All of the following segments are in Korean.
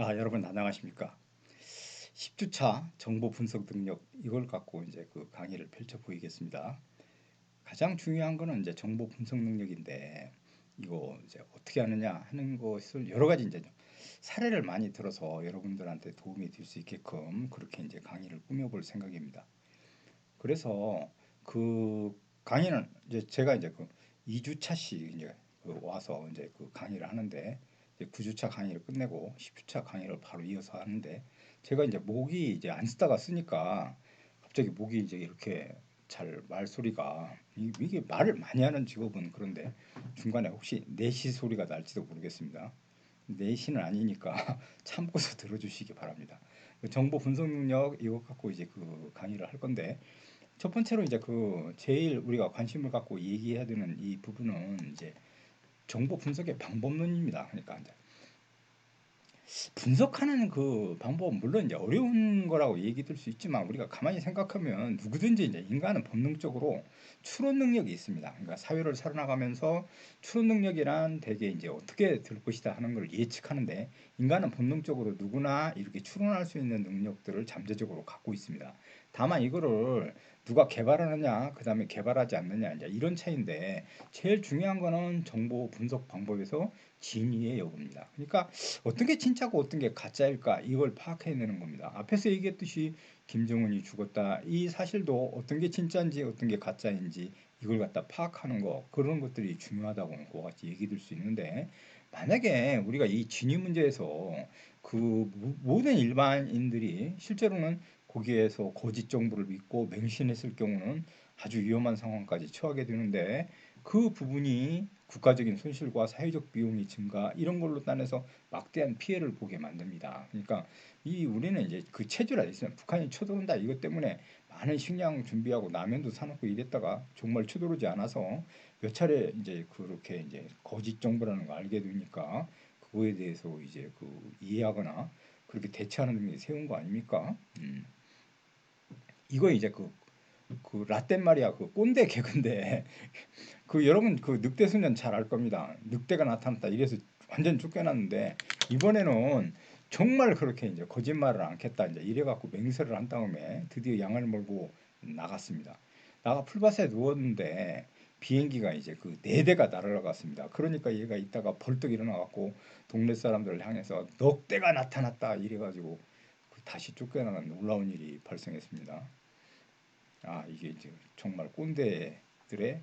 아, 여러분 안녕하십니까? 10주차 정보 분석 능력 이걸 갖고 이제 그 강의를 펼쳐 보이겠습니다. 가장 중요한 거는 이제 정보 분석 능력인데 이거 이제 어떻게 하느냐 하는 것을 여러 가지 이제 사례를 많이 들어서 여러분들한테 도움이 될 수 있게끔 그렇게 이제 강의를 꾸며 볼 생각입니다. 그래서 그 강의는 이제 제가 이제 그 2주차씩 이제 그 와서 이제 그 강의를 하는데 9주차 강의를 끝내고 10주차 강의를 바로 이어서 하는데 제가 이제 목이 이제 안 쓰다가 쓰니까 갑자기 목이 이제 이렇게 잘 말소리가 이게 말을 많이 하는 직업은 그런데 중간에 혹시 내시 소리가 날지도 모르겠습니다. 내시는 아니니까 참고서 들어주시기 바랍니다. 그 정보 분석 능력 이것 갖고 이제 그 강의를 할 건데 첫 번째로 이제 그 제일 우리가 관심을 갖고 얘기해야 되는 이 부분은 이제 정보 분석의 방법론입니다. 그러니까 이제 분석하는 그 방법은 물론 이제 어려운 거라고 얘기 들 수 있지만 우리가 가만히 생각하면 누구든지 이제 인간은 본능적으로 추론 능력이 있습니다. 그러니까 사회를 살아나가면서 추론 능력이란 대개 이제 어떻게 될 것이다 하는 걸 예측하는데 인간은 본능적으로 누구나 이렇게 추론할 수 있는 능력들을 잠재적으로 갖고 있습니다. 다만 이거를 누가 개발하느냐, 그 다음에 개발하지 않느냐, 이제 이런 차이인데 제일 중요한 거는 정보 분석 방법에서 진위의 여부입니다. 그러니까 어떤 게 진짜고 어떤 게 가짜일까 이걸 파악해내는 겁니다. 앞에서 얘기했듯이 김정은이 죽었다 이 사실도 어떤 게 진짜인지 어떤 게 가짜인지 이걸 갖다 파악하는 거 그런 것들이 중요하다고 그 같이 얘기 들 수 있는데 만약에 우리가 이 진위 문제에서 그 모든 일반인들이 실제로는 거기에서 거짓 정보를 믿고 맹신했을 경우는 아주 위험한 상황까지 처하게 되는데 그 부분이 국가적인 손실과 사회적 비용이 증가 이런 걸로 따내서 막대한 피해를 보게 만듭니다. 그러니까 이 우리는 이제 그 체제라 있으면 북한이 쳐들어온다 이것 때문에 많은 식량 준비하고 라면도 사놓고 이랬다가 정말 쳐들어오지 않아서 몇 차례 이제 그렇게 이제 거짓 정보라는 걸 알게 되니까 그거에 대해서 이제 그 이해하거나 그렇게 대처하는 능력이 세운 거 아닙니까? 음. 이거 이제 그, 그 라떼 말이야 그 꼰대 개그인데 그 여러분 그 늑대 소년 잘 알 겁니다. 늑대가 나타났다 이래서 완전 쫓겨났는데 이번에는 정말 그렇게 이제 거짓말을 않겠다 이제 이래 갖고 맹세를 한 다음에 드디어 양을 몰고 나갔습니다. 나가 풀밭에 누웠는데 비행기가 이제 그 네 대가 날아갔습니다. 그러니까 얘가 이따가 벌떡 일어나갖고 동네 사람들을 향해서 넉대가 나타났다 이래가지고 다시 쫓겨나는 놀라운 일이 발생했습니다. 아 이게 이제 정말 꼰대들의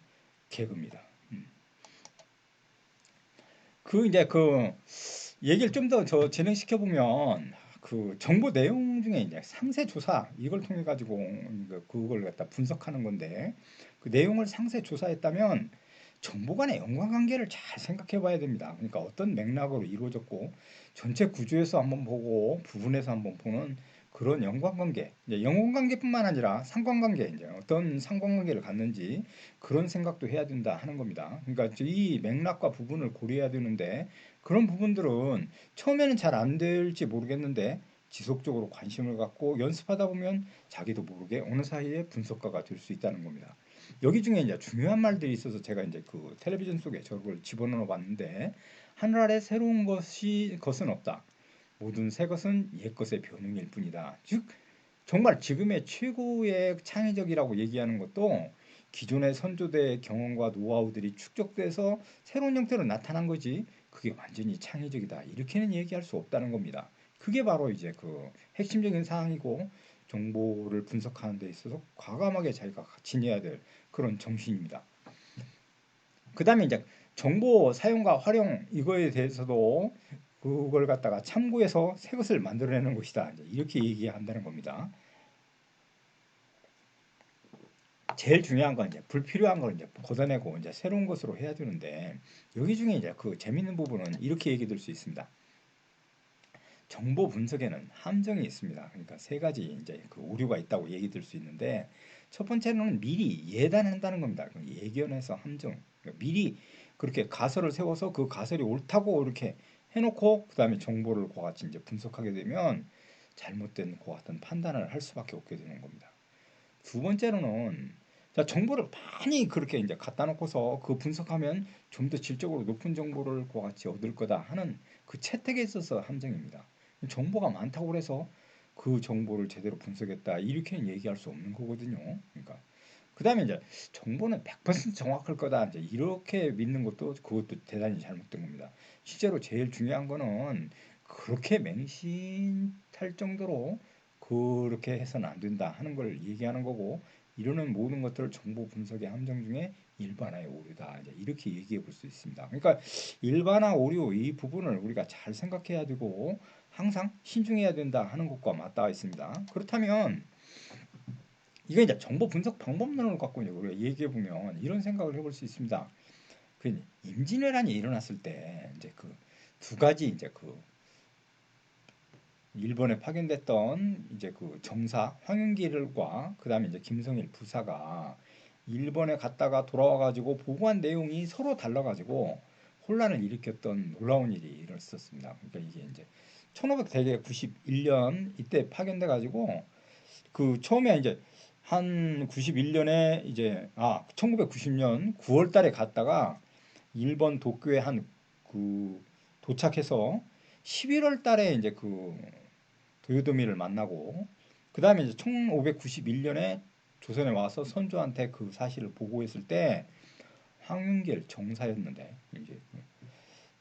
개그입니다. 음. 그 이제 그 얘기를 좀 더 저 진행시켜 보면 그 정보 내용 중에 이제 상세 조사 이걸 통해 가지고 그걸 갖다 분석하는 건데 그 내용을 상세 조사했다면 정보 간의 연관관계를 잘 생각해 봐야 됩니다. 그러니까 어떤 맥락으로 이루어졌고 전체 구조에서 한번 보고 부분에서 한번 보는 그런 연관관계, 이제 연관관계뿐만 아니라 상관관계, 이제 어떤 상관관계를 갖는지 그런 생각도 해야 된다 하는 겁니다. 그러니까 이 맥락과 부분을 고려해야 되는데 그런 부분들은 처음에는 잘 안 될지 모르겠는데 지속적으로 관심을 갖고 연습하다 보면 자기도 모르게 어느 사이에 분석가가 될 수 있다는 겁니다. 여기 중에 이제 중요한 말들이 있어서 제가 이제 그 텔레비전 속에 저걸 집어넣어 봤는데 하늘 아래 새로운 것이 것은 없다. 모든 새 것은 옛 것의 변형일 뿐이다. 즉 정말 지금의 최고의 창의적이라고 얘기하는 것도 기존의 선조대의 경험과 노하우들이 축적돼서 새로운 형태로 나타난 거지 그게 완전히 창의적이다 이렇게는 얘기할 수 없다는 겁니다. 그게 바로 이제 그 핵심적인 사항이고 정보를 분석하는 데 있어서 과감하게 자기가 지녀야 될 그런 정신입니다. 그 다음에 이제 정보 사용과 활용 이거에 대해서도 그걸 갖다가 참고해서 새 것을 만들어내는 것이다. 이렇게 얘기한다는 겁니다. 제일 중요한 건 이제 불필요한 걸 이제 걷어내고 이제 새로운 것으로 해야 되는데 여기 중에 이제 그 재밌는 부분은 이렇게 얘기 될 수 있습니다. 정보 분석에는 함정이 있습니다. 그러니까 세 가지 이제 그 오류가 있다고 얘기 들수 있는데 첫 번째는 미리 예단한다는 겁니다. 예견해서 함정. 그러니까 미리 그렇게 가설을 세워서 그 가설이 옳다고 이렇게 해놓고 그 다음에 정보를 그와 같이 이제 분석하게 되면 잘못된 그와 같은 판단을 할 수밖에 없게 되는 겁니다. 두 번째로는 자 정보를 많이 그렇게 이제 갖다 놓고서 그 분석하면 좀 더 질적으로 높은 정보를 그와 같이 얻을 거다 하는 그 채택에 있어서 함정입니다. 정보가 많다고 해서 그 정보를 제대로 분석했다 이렇게는 얘기할 수 없는 거거든요. 그러니까 그다음에 이제 정보는 100% 정확할 거다 이제 이렇게 믿는 것도 그것도 대단히 잘못된 겁니다. 실제로 제일 중요한 거는 그렇게 맹신할 정도로 그렇게 해서는 안 된다 하는 걸 얘기하는 거고 이러는 모든 것들을 정보 분석의 함정 중에 일반화의 오류다 이제 이렇게 얘기해 볼 수 있습니다. 그러니까 일반화 오류 이 부분을 우리가 잘 생각해야 되고 항상 신중해야 된다 하는 것과 맞닿아 있습니다. 그렇다면 이거 이제 정보 분석 방법론을 갖고 이제 우리가 얘기해 보면 이런 생각을 해볼 수 있습니다. 그 임진왜란이 일어났을 때 이제 그 두 가지 이제 그 일본에 파견됐던 이제 그 정사 황윤길과 그다음에 이제 김성일 부사가 일본에 갔다가 돌아와 가지고 보고한 내용이 서로 달라 가지고 혼란을 일으켰던 놀라운 일이 일어났었습니다. 그러니까 이게 이제 1591년 이때 파견돼 가지고 그 처음에 이제 한 91년에 이제 아 1990년 9월 달에 갔다가 일본 도쿄에 한 그 도착해서 11월 달에 이제 그 도요토미를 만나고 그 다음에 이제 1591년에 조선에 와서 선조한테 그 사실을 보고했을 때 황윤길 정사였는데 이제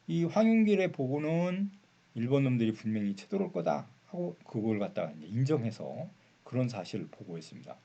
이 황윤길의 보고는 일본 놈들이 분명히 쳐들어올 거다 하고 그걸 갖다가 인정해서 그런 사실을 보고했습니다.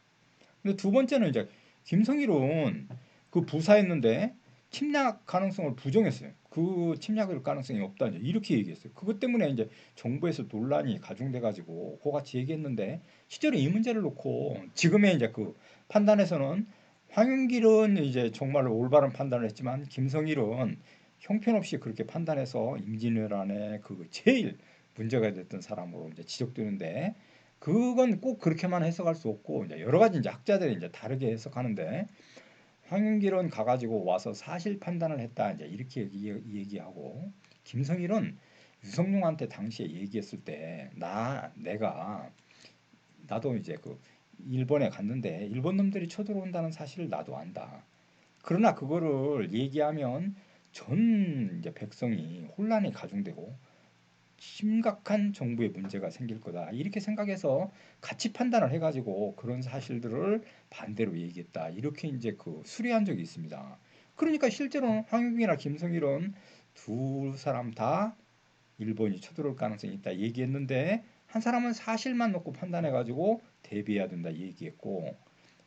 근데 두 번째는 이제 김성일은 그 부사였는데 침략 가능성을 부정했어요. 그 침략일 가능성이 없다 이제 이렇게 얘기했어요. 그것 때문에 이제 정부에서 논란이 가중돼 가지고 그같이 얘기했는데 실제로 이 문제를 놓고 지금의 이제 그 판단에서는 황윤길은 이제 정말로 올바른 판단을 했지만 김성일은 형편없이 그렇게 판단해서 임진왜란에 그 제일 문제가 됐던 사람으로 이제 지적되는데 그건 꼭 그렇게만 해석할 수 없고 이제 여러 가지 이제 학자들이 이제 다르게 해석하는데 황윤길은 가가지고 와서 사실 판단을 했다 이제 이렇게 얘기, 하고 김성일은 유성룡한테 당시에 얘기했을 때 나 내가 나도 이제 그 일본에 갔는데 일본 놈들이 쳐들어온다는 사실을 나도 안다. 그러나 그거를 얘기하면 전 이제 백성이 혼란이 가중되고 심각한 정부의 문제가 생길 거다 이렇게 생각해서 같이 판단을 해가지고 그런 사실들을 반대로 얘기했다 이렇게 이제 그 수리한 적이 있습니다. 그러니까 실제로는 황유경이나 김성일은 두 사람 다 일본이 쳐들어올 가능성이 있다 얘기했는데 한 사람은 사실만 놓고 판단해가지고 대비해야 된다 얘기했고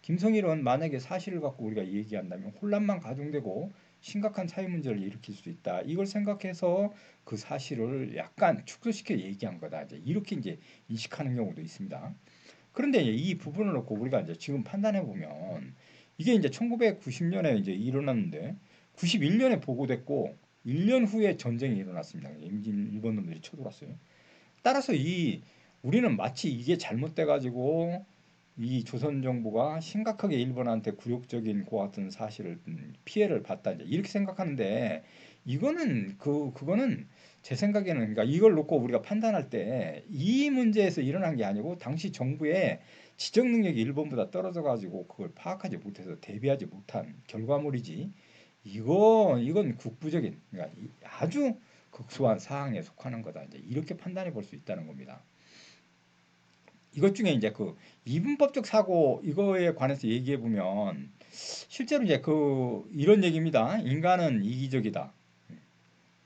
김성일은 만약에 사실을 갖고 우리가 얘기한다면 혼란만 가중되고 심각한 사회 문제를 일으킬 수 있다. 이걸 생각해서 그 사실을 약간 축소시켜 얘기한 거다. 이제 이렇게 이제 인식하는 경우도 있습니다. 그런데 이 부분을 놓고 우리가 이제 지금 판단해 보면 이게 이제 1990년에 이제 일어났는데 91년에 보고됐고 1년 후에 전쟁이 일어났습니다. 일본 놈들이 쳐들어왔어요. 따라서 이 우리는 마치 이게 잘못돼 가지고 이 조선 정부가 심각하게 일본한테 굴욕적인 그 같은 사실을 음, 피해를 봤다. 이제 이렇게 생각하는데 이거는 그 그거는 제 생각에는 그러니까 이걸 놓고 우리가 판단할 때 이 문제에서 일어난 게 아니고 당시 정부의 지적 능력이 일본보다 떨어져 가지고 그걸 파악하지 못해서 대비하지 못한 결과물이지. 이거 이건 국부적인 그러니까 아주 극소한 사항에 속하는 거다. 이제 이렇게 판단해 볼 수 있다는 겁니다. 이것 중에 이제 그 이분법적 사고 이거에 관해서 얘기해 보면 실제로 이제 그 이런 얘기입니다. 인간은 이기적이다.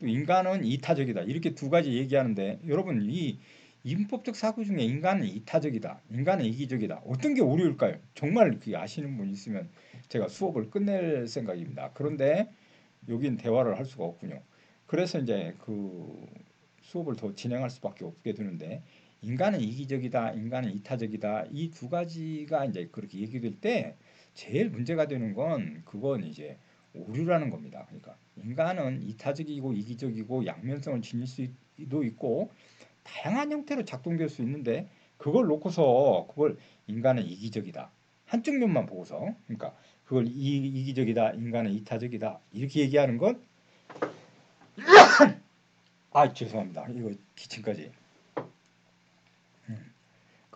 또 인간은 이타적이다. 이렇게 두 가지 얘기하는데 여러분 이 이분법적 사고 중에 인간은 이타적이다. 인간은 이기적이다. 어떤 게 오류일까요? 정말 그 아시는 분 있으면 제가 수업을 끝낼 생각입니다. 그런데 여긴 대화를 할 수가 없군요. 그래서 이제 그 수업을 더 진행할 수밖에 없게 되는데 인간은 이기적이다, 인간은 이타적이다. 이 두 가지가 이제 그렇게 얘기될 때 제일 문제가 되는 건 그건 이제 오류라는 겁니다. 그러니까 인간은 이타적이고 이기적이고 양면성을 지닐 수도 있고 다양한 형태로 작동될 수 있는데 그걸 놓고서 그걸 인간은 이기적이다. 한쪽 면만 보고서 그러니까 그걸 이, 이기적이다, 인간은 이타적이다 이렇게 얘기하는 건 아 죄송합니다. 이거 기침까지.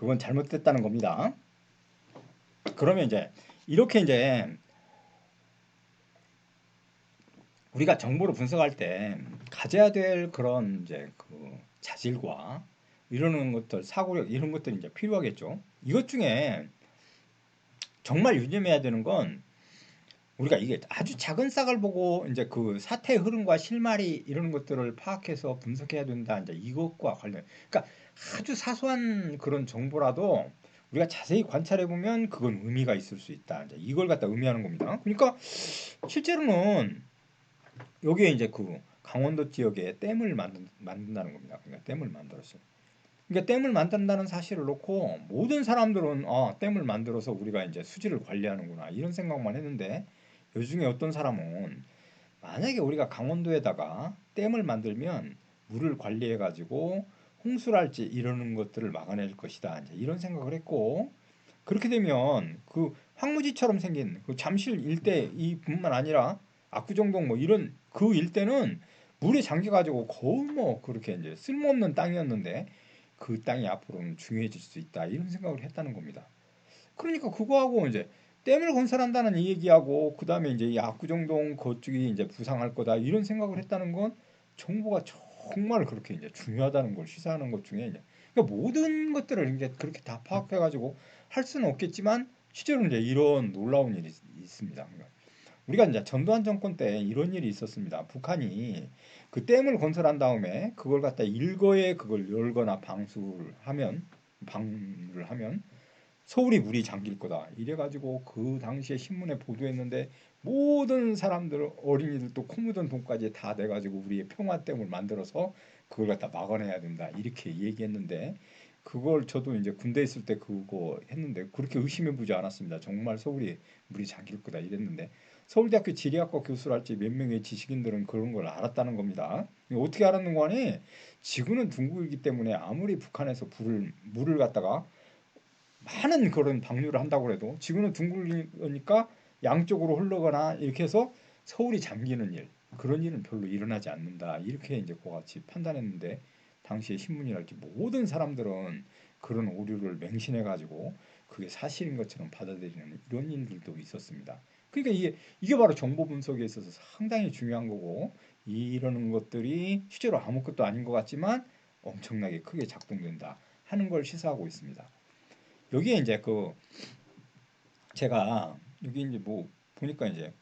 그건 잘못됐다는 겁니다. 그러면 이제 이렇게 이제 우리가 정보를 분석할 때 가져야 될 그런 이제 그 자질과 이러는 것들 사고력 이런 것들이 이제 필요하겠죠. 이것 중에 정말 유념해야 되는 건 우리가 이게 아주 작은 싹을 보고 이제 그 사태의 흐름과 실마리 이런 것들을 파악해서 분석해야 된다. 이제 이것과 관련. 그러니까 아주 사소한 그런 정보라도 우리가 자세히 관찰해 보면 그건 의미가 있을 수 있다. 이제 이걸 갖다 의미하는 겁니다. 그러니까 실제로는 여기에 이제 그 강원도 지역에 댐을 만든, 만든다는 겁니다. 그러니까 댐을 만들었어요. 그러니까 댐을 만든다는 사실을 놓고 모든 사람들은 아, 댐을 만들어서 우리가 이제 수지를 관리하는구나 이런 생각만 했는데 요 중에 어떤 사람은 만약에 우리가 강원도에다가 댐을 만들면 물을 관리해 가지고 홍수랄지 이러는 것들을 막아낼 것이다. 이제 이런 생각을 했고 그렇게 되면 그 황무지처럼 생긴 그 잠실 일대 이뿐만 아니라 압구정동 뭐 이런 그 일대는 물에 잠겨 가지고 거의 뭐 그렇게 이제 쓸모없는 땅이었는데 그 땅이 앞으로는 중요해질 수 있다 이런 생각을 했다는 겁니다. 그러니까 그거하고 이제 댐을 건설한다는 이 얘기하고 그 다음에 이제 이 압구정동 그쪽이 이제 부상할 거다 이런 생각을 했다는 건 정보가 정말 그렇게 이제 중요하다는 걸 시사하는 것 중에 이제 그러니까 모든 것들을 이제 그렇게 다 파악해가지고 할 수는 없겠지만 실제로 이제 이런 놀라운 일이 있습니다. 그러니까 우리가 이제 전두환 정권 때 이런 일이 있었습니다. 북한이 그 댐을 건설한 다음에 그걸 갖다 일거에 그걸 열거나 방수를 하면 방을 하면 서울이 물이 잠길 거다. 이래가지고 그 당시에 신문에 보도했는데 모든 사람들 어린이들도 코 묻은 돈까지 다 내가지고 우리의 평화댐을 만들어서 그걸 갖다 막아내야 된다. 이렇게 얘기했는데 그걸 저도 이제 군대 있을 때 그거 했는데 그렇게 의심해 보지 않았습니다. 정말 서울이 물이 잠길 거다 이랬는데 서울대학교 지리학과 교수랄지 몇 명의 지식인들은 그런 걸 알았다는 겁니다. 어떻게 알았는 거 아니? 지구는 둥글기 때문에 아무리 북한에서 불을 물을 갖다가 많은 그런 방류를 한다고 해도 지구는 둥글리니까 양쪽으로 흘러거나 이렇게 해서 서울이 잠기는 일 그런 일은 별로 일어나지 않는다 이렇게 이제 그같이 판단했는데 당시에 신문이랄지 모든 사람들은 그런 오류를 맹신해 가지고 그게 사실인 것처럼 받아들이는 이런 일들도 있었습니다. 그러니까 이게 이게 바로 정보 분석에 있어서 상당히 중요한 거고 이러는 것들이 실제로 아무것도 아닌 것 같지만 엄청나게 크게 작동된다 하는 걸 시사하고 있습니다. 여기에 이제 그 제가 여기 이제 뭐 보니까 이제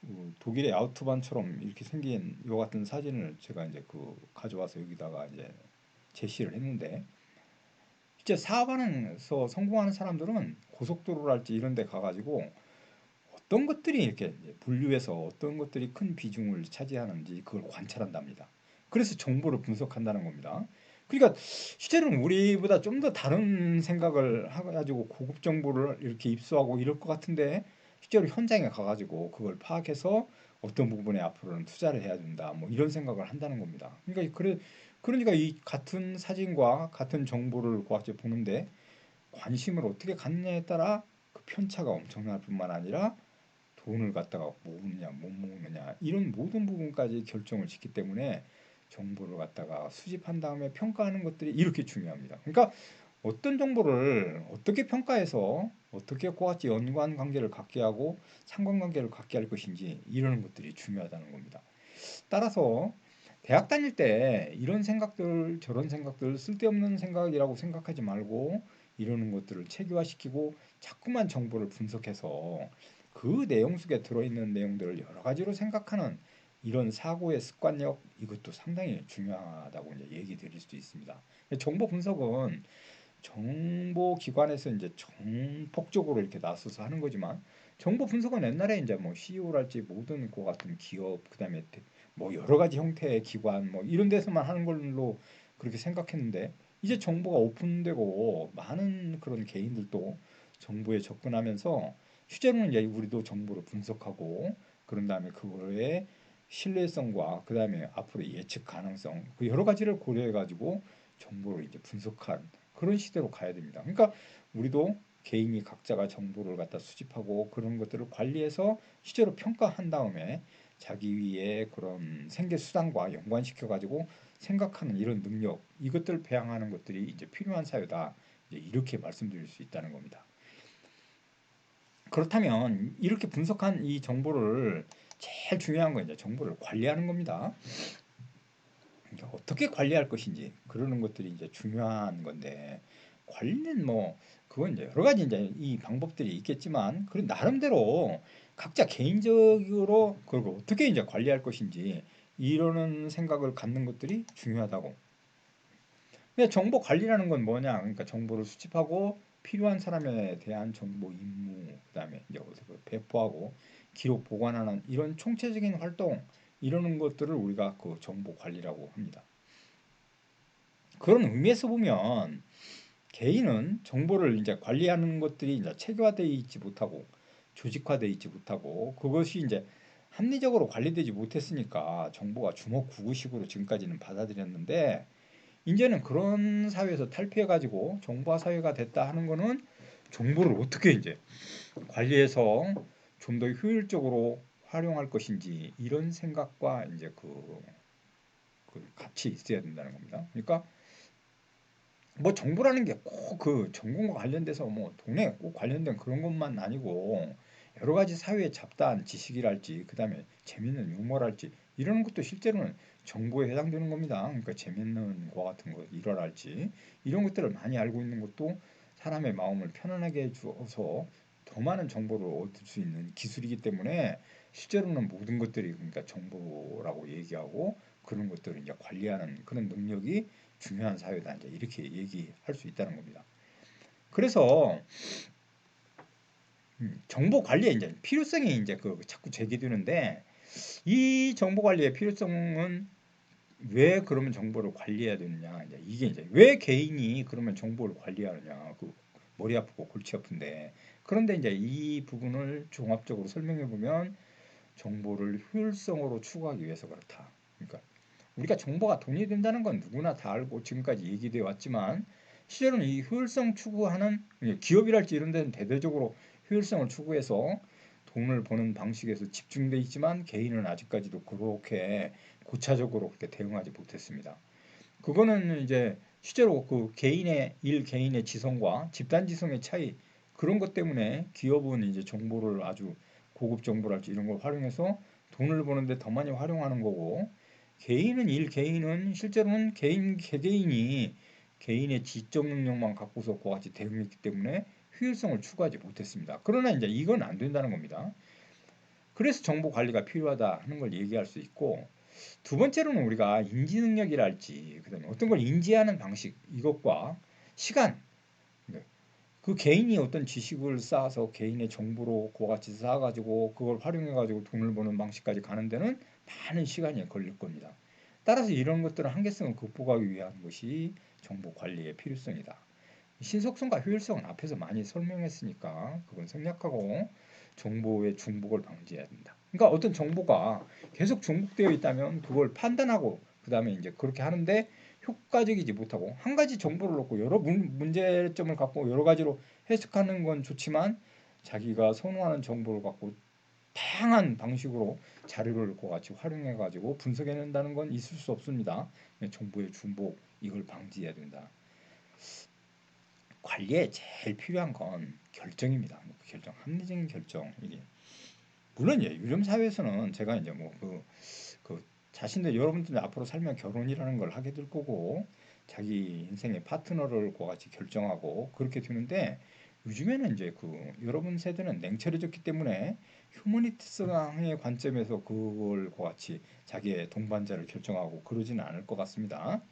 그 독일의 아우토반처럼 이렇게 생긴 요 같은 사진을 제가 이제 그 가져와서 여기다가 이제 제시를 했는데 실제 사업하면서 성공하는 사람들은 고속도로랄지 이런 데 가가지고 어떤 것들이 이렇게 분류해서 어떤 것들이 큰 비중을 차지하는지 그걸 관찰한답니다. 그래서 정보를 분석한다는 겁니다. 그러니까 실제로는 우리보다 좀 더 다른 생각을 해가지고 고급 정보를 이렇게 입수하고 이럴 것 같은데 실제로 현장에 가가지고 그걸 파악해서 어떤 부분에 앞으로는 투자를 해야 된다 뭐 이런 생각을 한다는 겁니다. 그러니까 그래 그러니까 이 같은 사진과 같은 정보를 과학적 보는데 관심을 어떻게 갖느냐에 따라 그 편차가 엄청날 뿐만 아니라 돈을 갖다가 모으느냐 못 모으느냐 이런 모든 부분까지 결정을 짓기 때문에 정보를 갖다가 수집한 다음에 평가하는 것들이 이렇게 중요합니다. 그러니까 어떤 정보를 어떻게 평가해서 어떻게 그같이 연관 관계를 갖게 하고 상관 관계를 갖게 할 것인지 이러는 것들이 중요하다는 겁니다. 따라서 대학 다닐 때 이런 생각들 저런 생각들 쓸데없는 생각이라고 생각하지 말고 이러는 것들을 체계화시키고 자꾸만 정보를 분석해서 그 내용 속에 들어있는 내용들을 여러 가지로 생각하는 이런 사고의 습관력 이것도 상당히 중요하다고 이제 얘기 드릴 수 있습니다. 정보 분석은 정보 기관에서 이제 전폭적으로 이렇게 나서서 하는 거지만 정보 분석은 옛날에 이제 뭐 CEO랄지 모든 그 같은 기업 그다음에 뭐 여러 가지 형태의 기관 뭐 이런 데서만 하는 걸로 그렇게 생각했는데 이제 정보가 오픈되고 많은 그런 개인들도 정보에 접근하면서 실제로는 이제 우리도 정보를 분석하고 그런 다음에 그거에 신뢰성과 그 다음에 앞으로 예측 가능성 그 여러 가지를 고려해 가지고 정보를 이제 분석한 그런 시대로 가야 됩니다. 그러니까 우리도 개인이 각자가 정보를 갖다 수집하고 그런 것들을 관리해서 실제로 평가한 다음에 자기 위에 그런 생계 수단과 연관시켜 가지고 생각하는 이런 능력 이것들을 배양하는 것들이 이제 필요한 사유다 이제 이렇게 말씀드릴 수 있다는 겁니다. 그렇다면 이렇게 분석한 이 정보를 제일 중요한 건 이제 정보를 관리하는 겁니다. 그러니까 어떻게 관리할 것인지 그러는 것들이 이제 중요한 건데 관리는 뭐 그건 이제 여러 가지 이제 이 방법들이 있겠지만 그 나름대로 각자 개인적으로 그걸 어떻게 이제 관리할 것인지 이러는 생각을 갖는 것들이 중요하다고. 근데 정보 관리라는 건 뭐냐? 그러니까 정보를 수집하고 필요한 사람에 대한 정보 임무, 그다음에 이제 배포하고 기록 보관하는 이런 총체적인 활동 이러는 것들을 우리가 그 정보 관리라고 합니다. 그런 의미에서 보면 개인은 정보를 이제 관리하는 것들이 이제 체계화되어 있지 못하고 조직화되어 있지 못하고 그것이 이제 합리적으로 관리되지 못했으니까 정보가 주먹구구식으로 지금까지는 받아들였는데 이제는 그런 사회에서 탈피해 가지고 정보화 사회가 됐다 하는 거는 정보를 어떻게 이제 관리해서 좀 더 효율적으로 활용할 것인지 이런 생각과 이제 그, 그 같이 있어야 된다는 겁니다. 그러니까 뭐 정보라는 게 꼭 그 전공과 관련돼서 뭐 돈에 꼭 관련된 그런 것만 아니고 여러 가지 사회의 잡다한 지식이랄지 그다음에 재밌는 유머랄지 이런 것도 실제로는 정보에 해당되는 겁니다. 그러니까 재밌는 거 같은 거 일어날지 이런 것들을 많이 알고 있는 것도 사람의 마음을 편안하게 해주어서 더 많은 정보를 얻을 수 있는 기술이기 때문에 실제로는 모든 것들이 그러니까 정보라고 얘기하고 그런 것들을 이제 관리하는 그런 능력이 중요한 사회다 이제 이렇게 얘기할 수 있다는 겁니다. 그래서 음, 정보 관리에 이제 필요성이 이제 그 자꾸 제기되는데 이 정보 관리의 필요성은 왜 그러면 정보를 관리해야 되느냐 이제 이게 이제 왜 개인이 그러면 정보를 관리하느냐 그 머리 아프고 골치 아픈데 그런데 이제 이 부분을 종합적으로 설명해 보면 정보를 효율성으로 추구하기 위해서 그렇다. 그러니까 우리가 정보가 돈이 된다는 건 누구나 다 알고 지금까지 얘기되어 왔지만 실제로는 이 효율성 추구하는 기업이랄지 이런 데는 대대적으로 효율성을 추구해서 돈을 버는 방식에서 집중돼 있지만 개인은 아직까지도 그렇게 고차적으로 그렇게 대응하지 못했습니다. 그거는 이제 실제로 그 개인의 일 개인의 지성과 집단 지성의 차이 그런 것 때문에 기업은 이제 정보를 아주 고급 정보랄지 이런 걸 활용해서 돈을 버는데 더 많이 활용하는 거고 개인은 일 개인은 실제로는 개인 개개인이 개인의 지적 능력만 갖고서 그와 같이 대응했기 때문에 효율성을 추구하지 못했습니다. 그러나 이제 이건 안 된다는 겁니다. 그래서 정보 관리가 필요하다 하는 걸 얘기할 수 있고 두 번째로는 우리가 인지 능력이랄지 그다음에 어떤 걸 인지하는 방식 이것과 시간 그 개인이 어떤 지식을 쌓아서 개인의 정보로 그와 같이 쌓아가지고 그걸 활용해가지고 돈을 버는 방식까지 가는 데는 많은 시간이 걸릴 겁니다. 따라서 이런 것들은 한계성을 극복하기 위한 것이 정보 관리의 필요성이다. 신속성과 효율성은 앞에서 많이 설명했으니까 그건 생략하고 정보의 중복을 방지해야 된다. 그러니까 어떤 정보가 계속 중복되어 있다면 그걸 판단하고 그 다음에 이제 그렇게 하는데 효과적이지 못하고 한 가지 정보를 놓고 여러 문 제점을 갖고 여러 가지로 해석하는 건 좋지만 자기가 선호하는 정보를 갖고 다양한 방식으로 자료를 같이 활용해 가지고 분석해낸다는 건 있을 수 없습니다. 정보의 중복 이걸 방지해야 된다. 관리에 제일 필요한 건 결정입니다. 그 결정, 합리적인 결정 이게 물론 예, 요즘 사회에서는 제가 이제 뭐그 그 자신들 여러분들 앞으로 살면 결혼이라는 걸 하게 될 거고 자기 인생의 파트너를 같이 결정하고 그렇게 되는데 요즘에는 이제 그 여러분 세대는 냉철해졌기 때문에 휴머니티스강의 관점에서 그걸 같이 자기의 동반자를 결정하고 그러지는 않을 것 같습니다.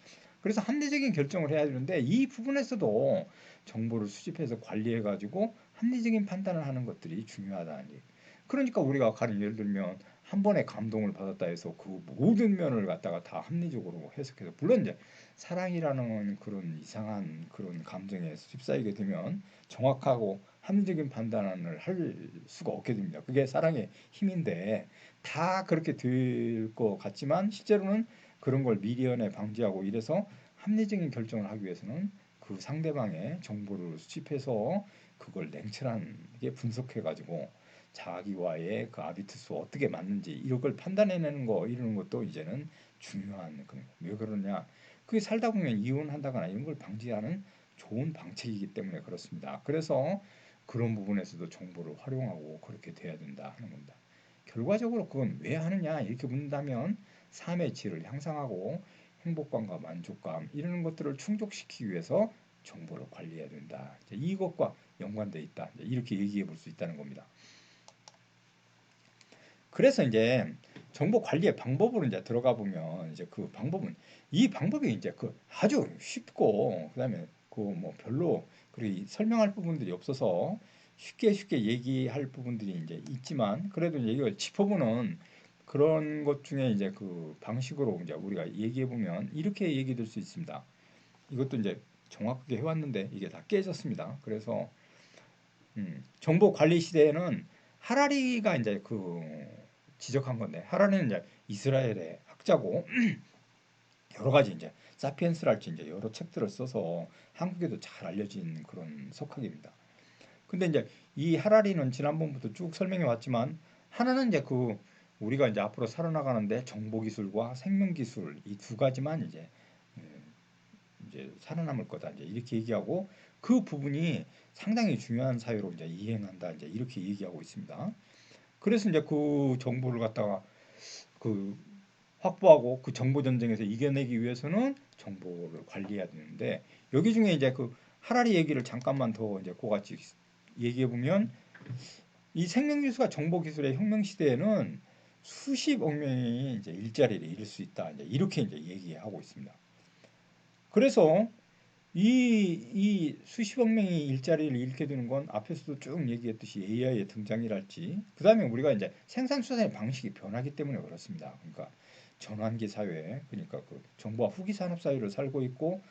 그래서 합리적인 결정을 해야 되는데 이 부분에서도 정보를 수집해서 관리해 가지고 합리적인 판단을 하는 것들이 중요하다는 얘기. 그러니까 우리가 가령 예를 들면 한 번에 감동을 받았다 해서 그 모든 면을 갖다가 다 합리적으로 해석해서 물론 이제 사랑이라는 그런 이상한 그런 감정에 휩싸이게 되면 정확하고 합리적인 판단을 할 수가 없게 됩니다. 그게 사랑의 힘인데 다 그렇게 될 것 같지만 실제로는 그런 걸 미리연에 방지하고 이래서 합리적인 결정을 하기 위해서는 그 상대방의 정보를 수집해서 그걸 냉철하게 분석해 가지고 자기와의 그 아비투스 어떻게 맞는지 이런 걸 판단해내는 거 이러는 것도 이제는 중요한 왜 그러냐 그게 살다 보면 이혼한다거나 이런 걸 방지하는 좋은 방책이기 때문에 그렇습니다. 그래서 그런 부분에서도 정보를 활용하고 그렇게 돼야 된다 하는 겁니다. 결과적으로 그건 왜 하느냐 이렇게 묻는다면 삶의 질을 향상하고 행복감과 만족감 이런 것들을 충족시키기 위해서 정보를 관리해야 된다. 이것과 연관돼 있다. 이렇게 얘기해 볼 수 있다는 겁니다. 그래서 이제 정보 관리의 방법으로 이제 들어가 보면 이제 그 방법은 이 방법이 이제 그 아주 쉽고 그다음에 그 뭐 별로 그리 설명할 부분들이 없어서 쉽게 쉽게 얘기할 부분들이 이제 있지만 그래도 이걸 짚어보는 그런 것 중에 이제 그 방식으로 이제 우리가 얘기해 보면 이렇게 얘기될 수 있습니다. 이것도 이제 정확하게 해왔는데 이게 다 깨졌습니다. 그래서 음, 정보 관리 시대에는 하라리가 이제 그 지적한 건데 하라리는 이제 이스라엘의 학자고 여러 가지 이제 사피엔스랄지 이제 여러 책들을 써서 한국에도 잘 알려진 그런 석학입니다. 근데 이제 이 하라리는 지난번부터 쭉 설명해 왔지만 하나는 이제 그 우리가 이제 앞으로 살아나가는데 정보 기술과 생명 기술 이 두 가지만 이제 이제 살아남을 거다 이제 이렇게 얘기하고 그 부분이 상당히 중요한 사회로 이제 이행한다 이제 이렇게 얘기하고 있습니다. 그래서 이제 그 정보를 갖다가 그 확보하고 그 정보 전쟁에서 이겨내기 위해서는 정보를 관리해야 되는데 여기 중에 이제 그 하라리 얘기를 잠깐만 더 이제 고같이 얘기해 보면 이 생명기술과 정보기술의 혁명 시대에는 수십억 명이 이제 일자리를 잃을 수 있다. 이제 이렇게 이제 얘기하고 있습니다. 그래서 이, 이 수십억 명이 일자리를 잃게 되는 건 앞에서도 쭉 얘기했듯이 AI의 등장이랄지 그 다음에 우리가 이제 생산 수산의 방식이 변하기 때문에 그렇습니다. 그러니까 전환기 사회 그러니까 그 정보와 후기 산업 사회를 살고 있고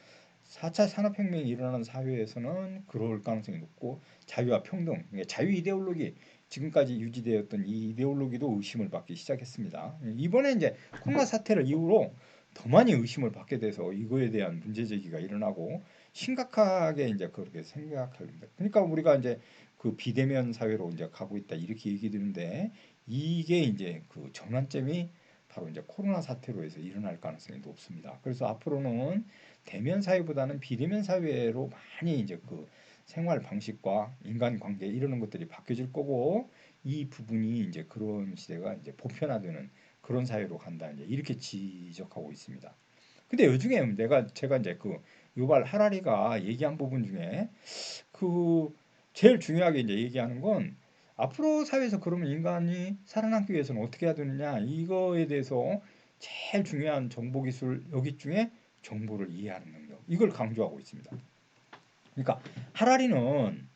4차 산업혁명이 일어나는 사회에서는 그럴 가능성이 높고 자유와 평등 자유 이데올로기 지금까지 유지되었던 이 이데올로기도 의심을 받기 시작했습니다. 이번에 이제 코로나 사태를 이후로 더 많이 의심을 받게 돼서 이거에 대한 문제 제기가 일어나고 심각하게 이제 그렇게 생각합니다. 그러니까 우리가 이제 그 비대면 사회로 이제 가고 있다 이렇게 얘기 드는데 이게 이제 그 전환점이 바로 이제 코로나 사태로 해서 일어날 가능성이 높습니다. 그래서 앞으로는 대면 사회보다는 비대면 사회로 많이 이제 그 생활 방식과 인간 관계 이러는 것들이 바뀌어질 거고 이 부분이 이제 그런 시대가 이제 보편화되는 그런 사회로 간다 이제 이렇게 지적하고 있습니다. 근데 요중에 내가 제가 이제 그 유발 하라리가 얘기한 부분 중에 그 제일 중요하게 이제 얘기하는 건 앞으로 사회에서 그러면 인간이 살아남기 위해서는 어떻게 해야 되느냐 이거에 대해서 제일 중요한 정보 기술 여기 중에 정보를 이해하는 능력 이걸 강조하고 있습니다. 그러니까 하라리는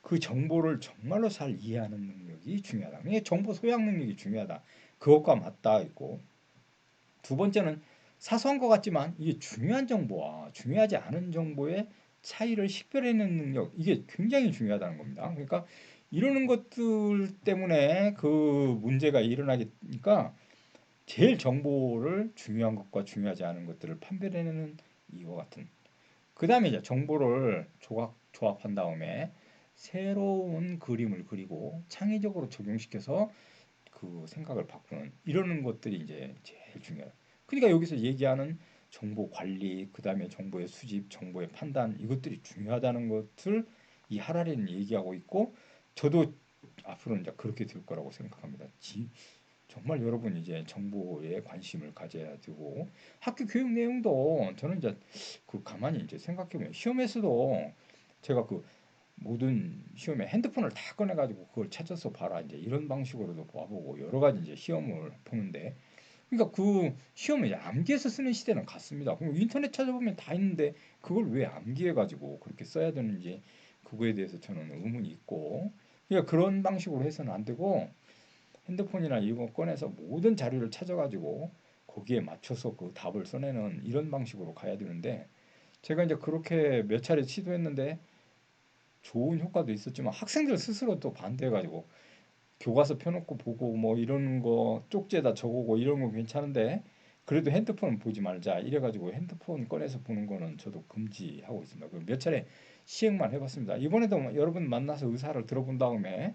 그 정보를 정말로 잘 이해하는 능력이 중요하다. 이게 정보 소양 능력이 중요하다. 그것과 맞닿아 있고 두 번째는 사소한 것 같지만 이게 중요한 정보와 중요하지 않은 정보의 차이를 식별해내는 능력 이게 굉장히 중요하다는 겁니다. 그러니까 이러는 것들 때문에 그 문제가 일어나니까 제일 정보를 중요한 것과 중요하지 않은 것들을 판별해내는 이와 같은 그 다음에 이제 정보를 조각, 조합한 다음에 새로운 그림을 그리고 창의적으로 적용시켜서 그 생각을 바꾸는 이러는 것들이 이제 제일 중요해요. 그러니까 여기서 얘기하는 정보 관리, 그 다음에 정보의 수집, 정보의 판단 이것들이 중요하다는 것을 이 하라리는 얘기하고 있고 저도 앞으로 이제 그렇게 될 거라고 생각합니다. 지, 정말 여러분 이제 정보에 관심을 가져야 되고 학교 교육 내용도 저는 이제 그 가만히 이제 생각해 보면 시험에서도 제가 그 모든 시험에 핸드폰을 다 꺼내 가지고 그걸 찾아서 봐라 이제 이런 방식으로도 봐보고 여러 가지 이제 시험을 보는데 그러니까 그 시험을 이제 암기해서 쓰는 시대는 같습니다. 그럼 인터넷 찾아보면 다 있는데 그걸 왜 암기해 가지고 그렇게 써야 되는지 그거에 대해서 저는 의문이 있고 그러니까 그런 방식으로 해서는 안 되고 핸드폰이나 이런 거 꺼내서 모든 자료를 찾아가지고 거기에 맞춰서 그 답을 써내는 이런 방식으로 가야 되는데 제가 이제 그렇게 몇 차례 시도했는데 좋은 효과도 있었지만 학생들 스스로 또 반대해가지고 교과서 펴놓고 보고 뭐 이런 거 쪽지에다 적어오고 이런 거 괜찮은데 그래도 핸드폰은 보지 말자 이래가지고 핸드폰 꺼내서 보는 거는 저도 금지하고 있습니다. 몇 차례 시행만 해봤습니다. 이번에도 뭐 여러분 만나서 의사를 들어본 다음에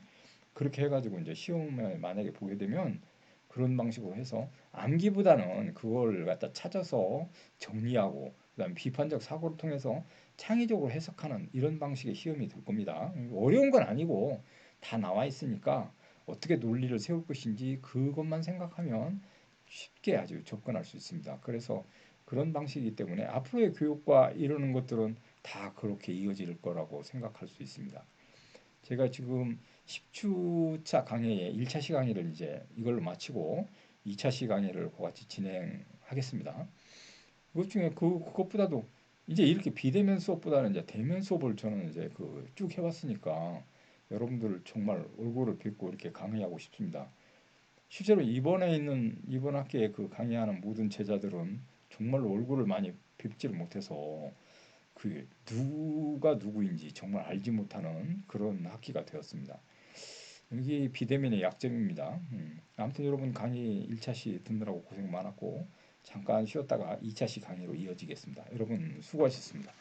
그렇게 해가지고 이제 시험에 만약에 보게 되면 그런 방식으로 해서 암기보다는 그걸 갖다 찾아서 정리하고 그다음 비판적 사고를 통해서 창의적으로 해석하는 이런 방식의 시험이 될 겁니다. 어려운 건 아니고 다 나와 있으니까 어떻게 논리를 세울 것인지 그것만 생각하면 쉽게 아주 접근할 수 있습니다. 그래서 그런 방식이기 때문에 앞으로의 교육과 이러는 것들은 다 그렇게 이어질 거라고 생각할 수 있습니다. 제가 지금 10주차 강의에 1차 시 강의를 이제 이걸로 마치고 2차 시 강의를 같이 진행하겠습니다. 그것 중에 그 그것보다도 이제 이렇게 비대면 수업보다는 이제 대면 수업을 저는 이제 그 쭉 해왔으니까 여러분들 정말 얼굴을 뵙고 이렇게 강의하고 싶습니다. 실제로 이번에 있는 이번 학기에 그 강의하는 모든 제자들은 정말로 얼굴을 많이 뵙지를 못해서 그 누가 누구인지 정말 알지 못하는 그런 학기가 되었습니다. 여기 비대면의 약점입니다. 음, 아무튼 여러분 강의 1차시 듣느라고 고생 많았고 잠깐 쉬었다가 2차시 강의로 이어지겠습니다. 여러분 수고하셨습니다.